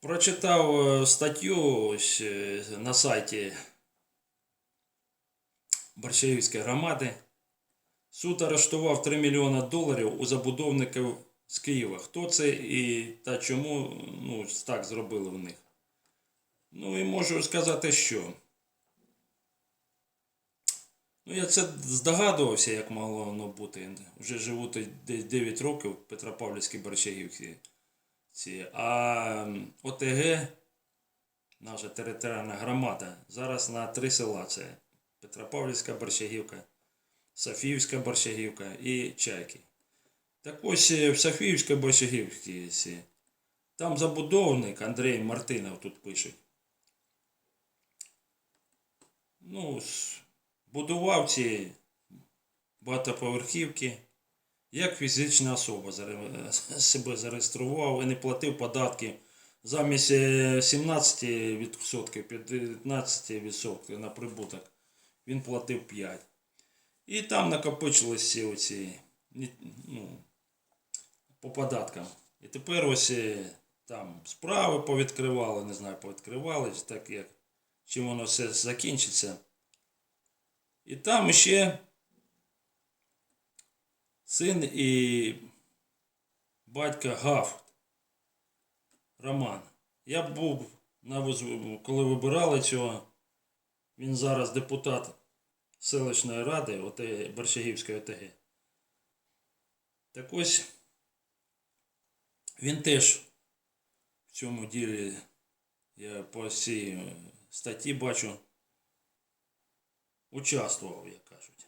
Прочитав е, статтю ось е, на сайті Борщаївської громади. Суд арештував 3 мільйони доларів у забудовників з Києва. Хто це і та чому ну, так зробили в них? Ну і можу сказати, що. Ну, я це здогадувався, як могло воно бути. Вже живу тут десь 9 років в Петропавлівській Борщаївці. Ці. А ОТГ, наша територіальна громада, зараз на три села. Це Петропавлівська Борщагівка, Софіївська Борщагівка і Чайки. Так ось е, в Софіївській Борщагівці там забудовник Андрій Мартинов тут пишуть. Ну, будував ці багатоповерхівки як фізична особа себе зареєстрував і не платив податки замість е, 17%, 15% на прибуток. Він платив 5%. І там накопичилися оці ну, по податкам. І тепер ось е, там справи повідкривали, не знаю, повідкривали, так як чим воно все закінчиться. І там ще син і батька Гафт. Роман. Я був на коли вибирали цього. Він зараз депутат селищної ради ОТ, Борщагівської ОТГ. Так ось він теж в цьому ділі, я по цій статті бачу, участвував, як кажуть.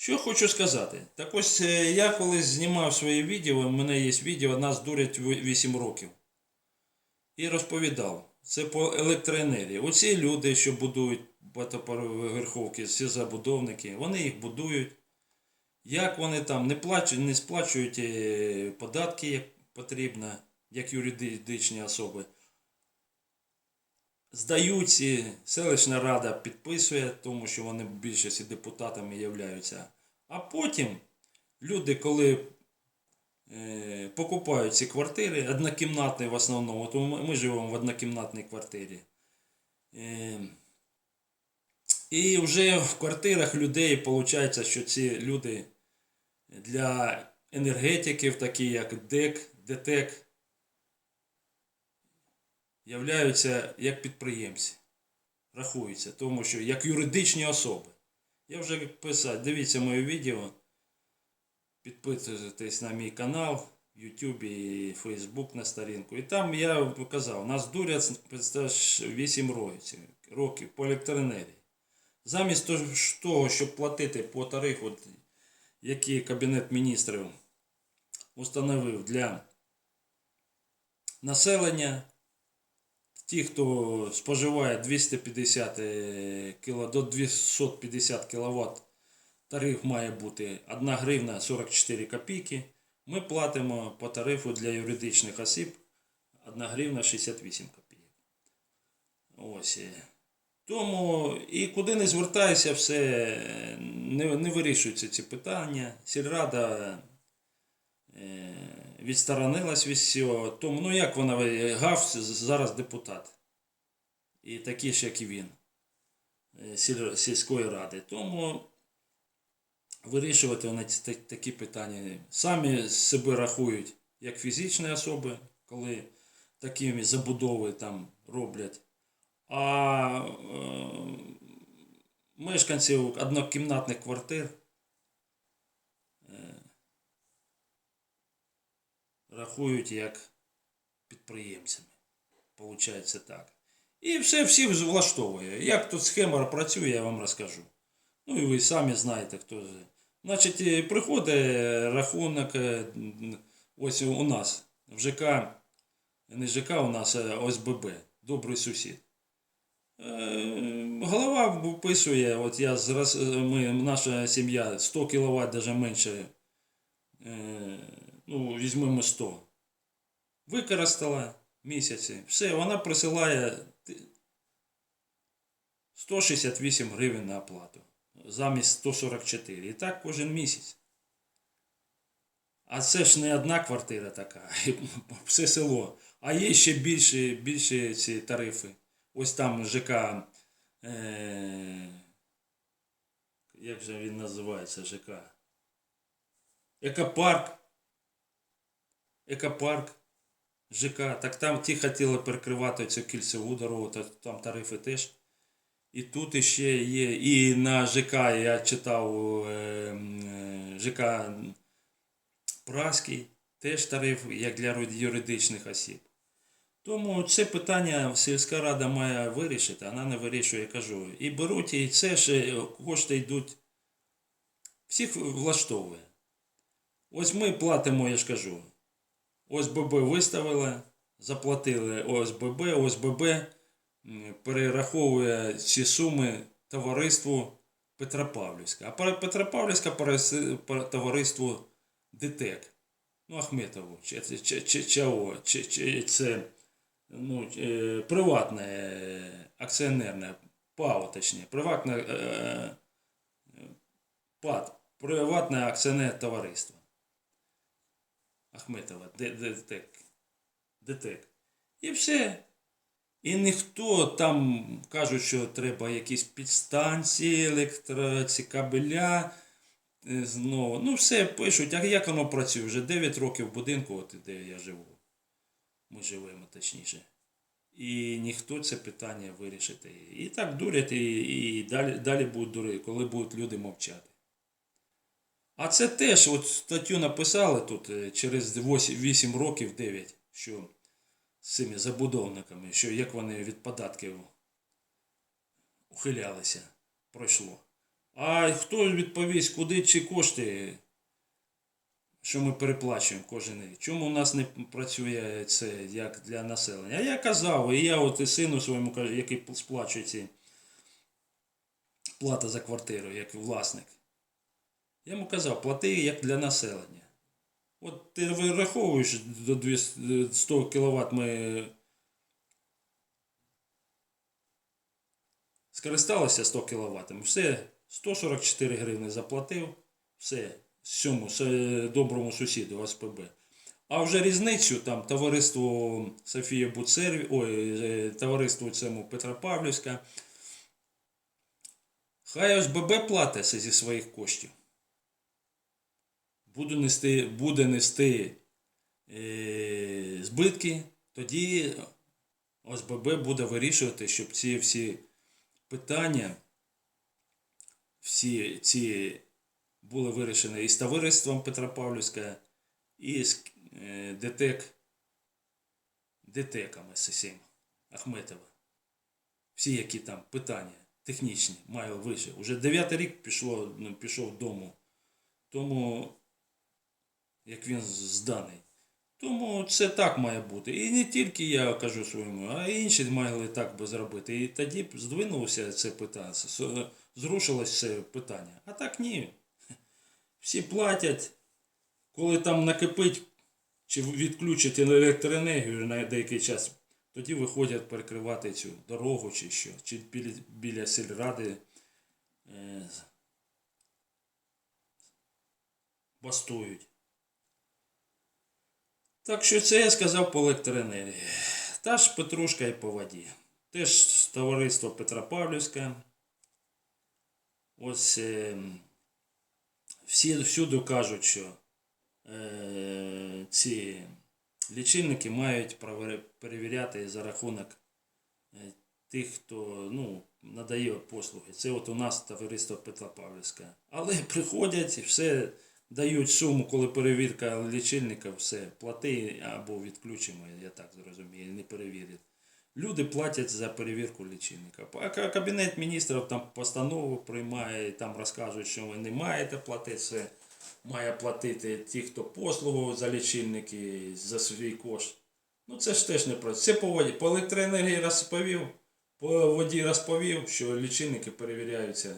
Що хочу сказати? Так ось е, я колись знімав свої відео, у мене є відео, нас дурять 8 років. І розповідав, це по електроенергії. Оці люди, що будують багатоповерховки, всі забудовники, вони їх будують. Як вони там не плачуть, не сплачують е, податки, як потрібно, як юридичні особи. Здають селищна рада підписує, тому що вони більшості депутатами являються. А потім люди, коли е, покупають ці квартири, однокімнатні в основному, ми, ми живемо в однокімнатній квартирі. Е, і вже в квартирах людей виходить, що ці люди для енергетиків, такі як ДЕК, ДТЕК, являються як підприємці. Рахуються, тому що як юридичні особи. Я вже писав, дивіться моє відео, підписуйтесь на мій канал в YouTube і Facebook на сторінку. І там я показав, нас дурять 8 років, років по електроенергії. Замість того, щоб платити по тарифу, який Кабінет міністрів установив для населення, ті, хто споживає 250 е, кіло, до 250 кВт, тариф має бути 1 гривна 44 копійки. Ми платимо по тарифу для юридичних осіб 1 гривна 68 копійок. Ось. е. Тому і куди не звертаюся, все е, не, не вирішуються ці питання. Сільрада відсторонилась від всього. Тому, ну як вона гав зараз депутат. І такі ж, як і він, е, сільської ради. Тому вирішувати вони такі питання. Самі себе рахують як фізичні особи, коли такі забудови там роблять. А е, мешканців однокімнатних квартир рахують як підприємцями. Получається так. І все всіх влаштовує. Як тут схема працює, я вам розкажу. Ну і ви самі знаєте, хто. Значить, е, приходить рахунок е, ось у нас в ЖК, не ЖК у нас, а ОСББ, добрий сусід. Е, Голова виписує, от я е, ми, наша сім'я 100 кВт, навіть менше, е, ну, візьмемо 100. Використала місяці. Все, вона присилає 168 гривень на оплату замість 144. І так кожен місяць. А це ж не одна квартира така, все село. А є ще більше, більше ці тарифи. Ось там ЖК. Е, як же він називається ЖК? Екопарк. Екопарк. ЖК. Так там ті хотіли перекривати цю кільцеву дорогу, та там тарифи теж. І тут іще є. І на ЖК я читав е, е, ЖК Праський, теж тариф, як для юридичних осіб. Тому це питання сільська рада має вирішити, вона не вирішує, я кажу. І беруть, і це ж е, кошти йдуть. Всіх влаштовує. Ось ми платимо, я ж кажу. ОСББ виставили, заплатили ОСББ, ОСББ перераховує ці суми товариству Петропавлівська. А Пе- Петропавлівська товариству ДТЕК. Ну, Ахметову, чи, чи, чи, ЧАО, чи, чи це ну, е, приватне е, акціонерне, ПАО, точніше, приватне, е, ПАД, приватне акціонерне товариство. Ахметова, ДТЕК. ДТЕК. І все. І ніхто там кажуть, що треба якісь підстанції, електро, ці кабеля. е, Знову. Ну, все пишуть, а як воно працює? Вже 9 років в будинку, от де я живу. Ми живемо точніше. І ніхто це питання вирішити. І так дурять, і, і далі, далі будуть дурити, коли будуть люди мовчати. А це теж, от статтю написали тут е, через 8, 8 років 9, що з цими забудовниками, що як вони від податків ухилялися, пройшло. А хто відповість, куди ці кошти, що ми переплачуємо кожен рік? Чому у нас не працює це як для населення? А я казав, і я от і сину своєму, кажу, який сплачує ці плата за квартиру, як власник. Я йому казав, плати як для населення. От ти вираховуєш до 100 кВт ми скористалися 100 кВт. Все, 144 гривни заплатив, все, цьому с- доброму сусіду ОСПБ. А вже різницю там товариство Софія Буцерві, ой, е, товариство цьому Петропавлівська. Хай ОСББ платить це зі своїх коштів буде нести, буде нести е, збитки, тоді ОСББ буде вирішувати, щоб ці всі питання, всі ці були вирішені і з товариством Петропавлівська, і з е, ДТЕК, ДТЕКами з усім, Ахметова. Всі, які там питання технічні, маю вище. Уже дев'ятий рік пішло, ну, пішов дому. Тому як він зданий. Тому це так має бути. І не тільки я кажу своєму, а й інші мали так би зробити. І тоді б здвинулося це питання, зрушилось це питання. А так ні. Всі платять, коли там накипить чи відключать електроенергію на деякий час, тоді виходять перекривати цю дорогу чи що, чи біля, біля сільради е, бастують. Так що це я сказав по електроенергії. Та ж Петрушка і по воді. Теж товариство Петропавлівське. Ось е, всі всюди кажуть, що е, ці лічильники мають перевіряти за рахунок е, тих, хто ну, надає послуги. Це от у нас товариство Петропавлівське. Але приходять і все дають суму, коли перевірка лічильника, все, плати або відключимо, я так зрозумію, не перевірять. Люди платять за перевірку лічильника. А Кабінет міністрів там постанову приймає, там розказують, що ви не маєте платити. Це має платити ті, хто послугу за лічильники за свій кошт. Ну це ж теж не працює. Це по воді. По електроенергії розповів, по воді розповів, що лічильники перевіряються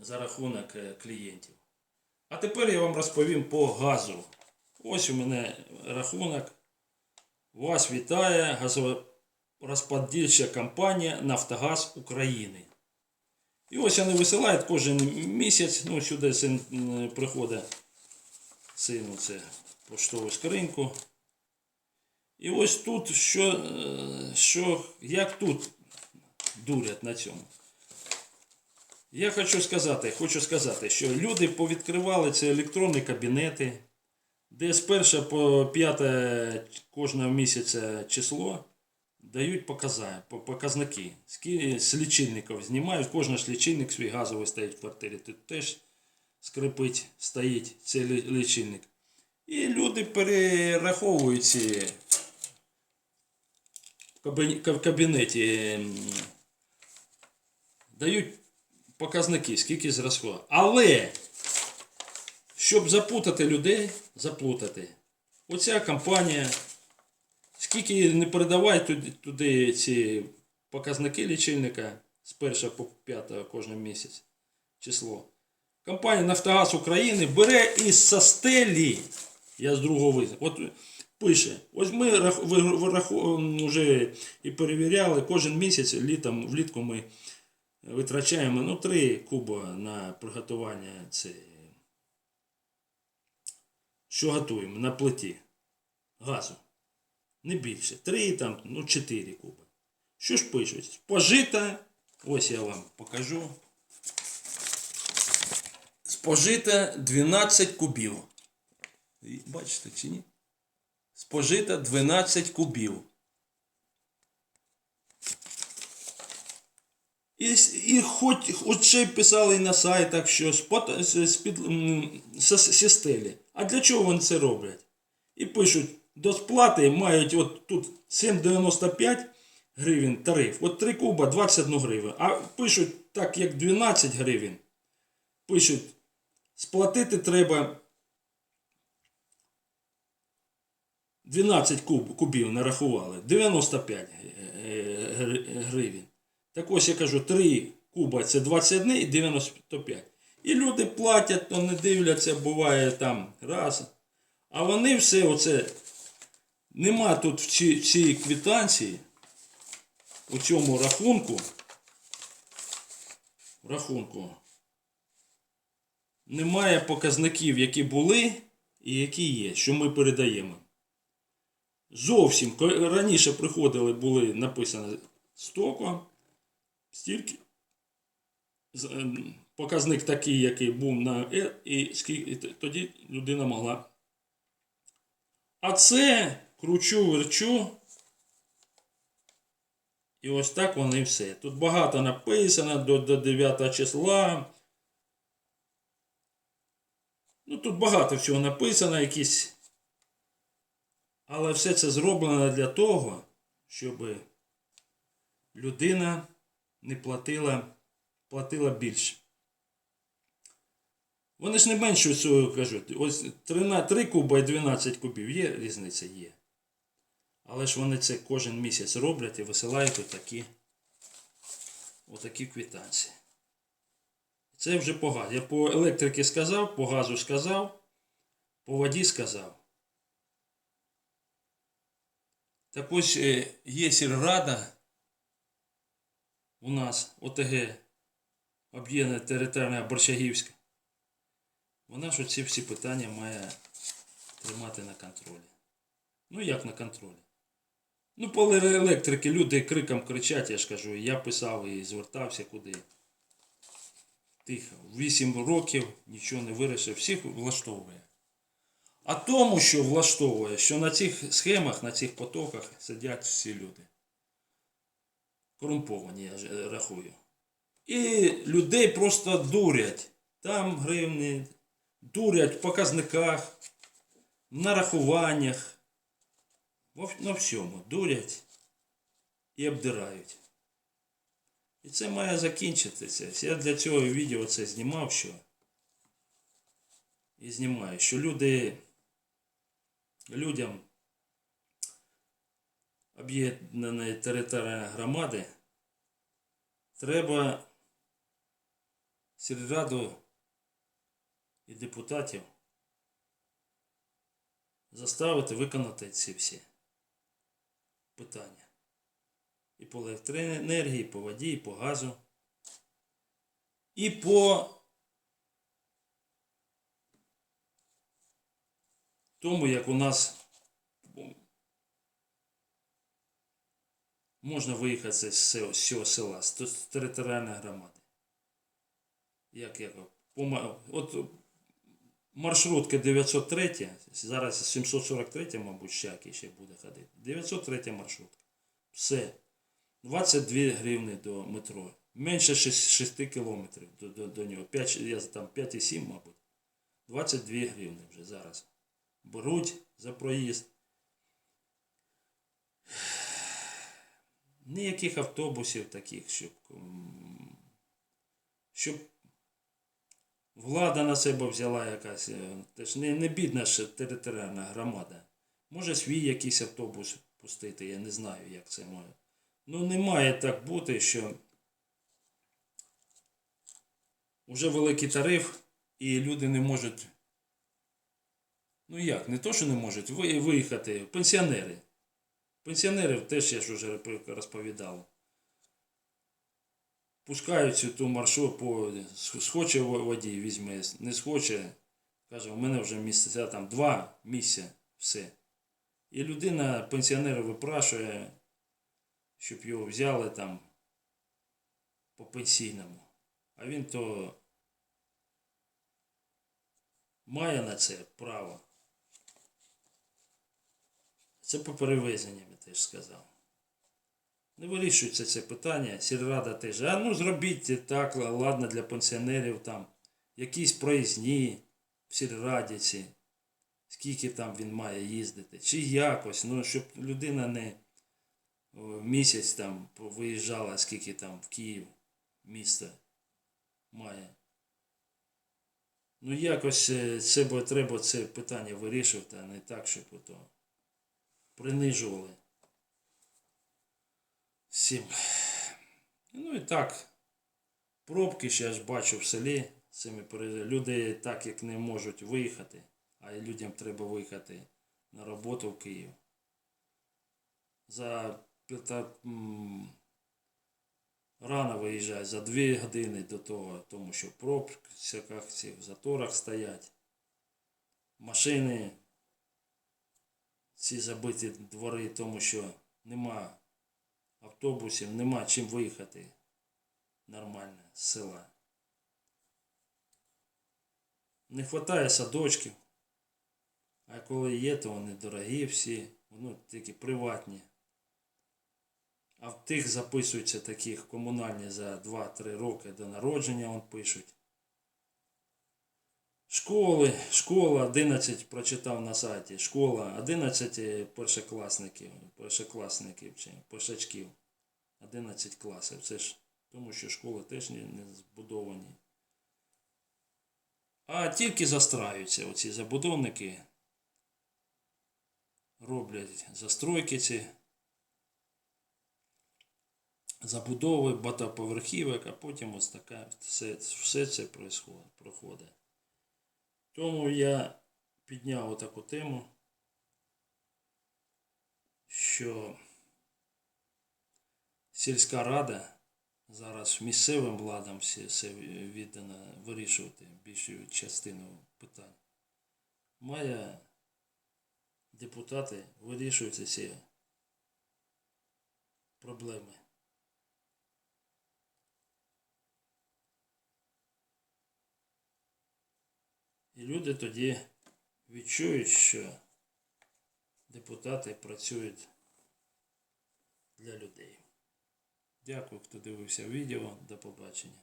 за рахунок е, клієнтів. А тепер я вам розповім по газу. Ось у мене рахунок. Вас вітає газорозподільча компанія Нафтогаз України. І ось вони висилають кожен місяць, ну сюди син приходить сину це поштову скриньку. І ось тут, що, е, що як тут дурять на цьому. Я хочу сказати, хочу сказати, що люди повідкривали ці електронні кабінети, де з 1 по 5 кожного місяця число дають показники. З лічильників знімають, кожен лічильник свій газовий стоїть в квартирі. Тут теж скрипить, стоїть цей лі- лічильник. І люди перераховують ці в кабі- ка- в кабінеті, дають показники, скільки зросло. Але, щоб запутати людей, заплутати, оця компанія, скільки не передавай туди, туди ці показники лічильника з 1 по 5 кожен місяць число. Компанія Нафтогаз України бере із состелі, я з другого визнаю, от пише, ось ми вже і перевіряли, кожен місяць літом, влітку ми витрачаємо ну, 3 куба на приготування це, що готуємо на плиті газу. Не більше. 3 там, ну 4 куби. Що ж пишуть? Спожита, ось я вам покажу. Спожита 12 кубів. Бачите чи ні? Спожита 12 кубів. І, і хоч, ще писали на сайтах, що з, з, з, під, м, з, зі стелі. А для чого вони це роблять? І пишуть, до сплати мають от тут 7,95 гривень тариф. От 3 куба 21 гривень. А пишуть так, як 12 гривень. Пишуть, сплатити треба 12 куб, кубів нарахували. 95 е, гривень. Так ось я кажу, 3 куба це 21 і 95. І люди платять, то не дивляться, буває там раз. А вони все оце. Нема тут в цій, цій квитанції, у цьому рахунку. Рахунку. Немає показників, які були і які є, що ми передаємо. Зовсім раніше приходили, були написано столько, стільки. ем, Показник такий, який був на Е, і скільки тоді людина могла. А це кручу, верчу. І ось так вони і все. Тут багато написано до, до 9 числа. Ну тут багато всього написано, якісь. Але все це зроблено для того, щоб людина не платила, платила більше. Вони ж не менше цього кажуть. Ось 13, 3 куба і 12 кубів є різниця є. Але ж вони це кожен місяць роблять і висилають отакі, отакі квитанції. Це вже по газу. Я по електриці сказав, по газу сказав, по воді сказав. Так ось е, є сільрада у нас ОТГ об'єднана територіальна Борщагівська. Вона ж оці всі питання має тримати на контролі. Ну як на контролі? Ну, по електрики люди криком кричать, я ж кажу, я писав і звертався куди. Тихо. Вісім років нічого не вирішив, всіх влаштовує. А тому, що влаштовує, що на цих схемах, на цих потоках сидять всі люди. Корумповані, я ж рахую. І людей просто дурять. Там гривні, дурять в показниках, в нарахуваннях. Во- На всьому дурять і обдирають. І це має закінчитися. Я для цього відео це знімав, що. І знімаю, що люди людям об'єднаної територіальної громади треба сільраду і депутатів заставити виконати ці всі питання. І по електроенергії, і по воді, і по газу, і по тому, як у нас можна виїхати з цього, села, з, територіальної громади. Як, як, от маршрутка 903, зараз 743, мабуть, ще який ще буде ходити. 903 маршрутка. Все. 22 гривни до метро. Менше 6, 6 кілометрів до, до, до нього. 5, я там 5,7, мабуть. 22 гривни вже зараз. Беруть за проїзд. Ніяких автобусів таких, щоб, щоб влада на себе взяла якась. Теж не, не бідна ж територіальна громада. Може свій якийсь автобус пустити, я не знаю, як це може. Ну, не має так бути, що вже великий тариф, і люди не можуть. Ну як, не то, що не можуть ви- виїхати. Пенсіонери. Пенсіонерів теж я ж вже розповідав. Пускають цю ту маршрут по схоче во- водій візьме, не схоче. Каже, у мене вже місця там два місця, все. І людина, пенсіонера випрашує, щоб його взяли там по пенсійному. А він то має на це право. Це по перевезенням, я теж сказав. Не вирішується це питання. Сільрада теж. А ну зробіть так, ладно, для пенсіонерів там якісь проїзні в сільрадіці. Скільки там він має їздити. Чи якось, ну, щоб людина не місяць там виїжджала, скільки там в Київ місто має. Ну якось е, це треба це питання вирішувати, а не так, щоб ото принижували всім. Ну і так, пробки ще я ж бачу в селі. Цими люди так як не можуть виїхати, а людям треба виїхати на роботу в Київ. За п'ята- м, рано виїжджають за дві години до того, тому що в пробках, в заторах стоять. Машини, ці забиті двори, тому що нема автобусів, нема чим виїхати нормально з села. Не вистачає садочків. А коли є, то вони дорогі всі, ну, тільки приватні. А в тих записуються таких комунальні за 2-3 роки до народження, он пишуть. Школи, школа 11 прочитав на сайті. Школа 11 першокласників, першокласників чи першачків. 11 класів. Це ж тому, що школи теж не, збудовані. А тільки застраються оці забудовники. Роблять застройки ці забудови багатоповерхівок, а потім ось така все, все це проходить. Тому я підняв таку тему, що сільська рада зараз місцевим владам все, віддано вирішувати більшу частину питань. Має депутати вирішують ці проблеми. І люди тоді відчують, що депутати працюють для людей. Дякую, хто дивився відео. До побачення.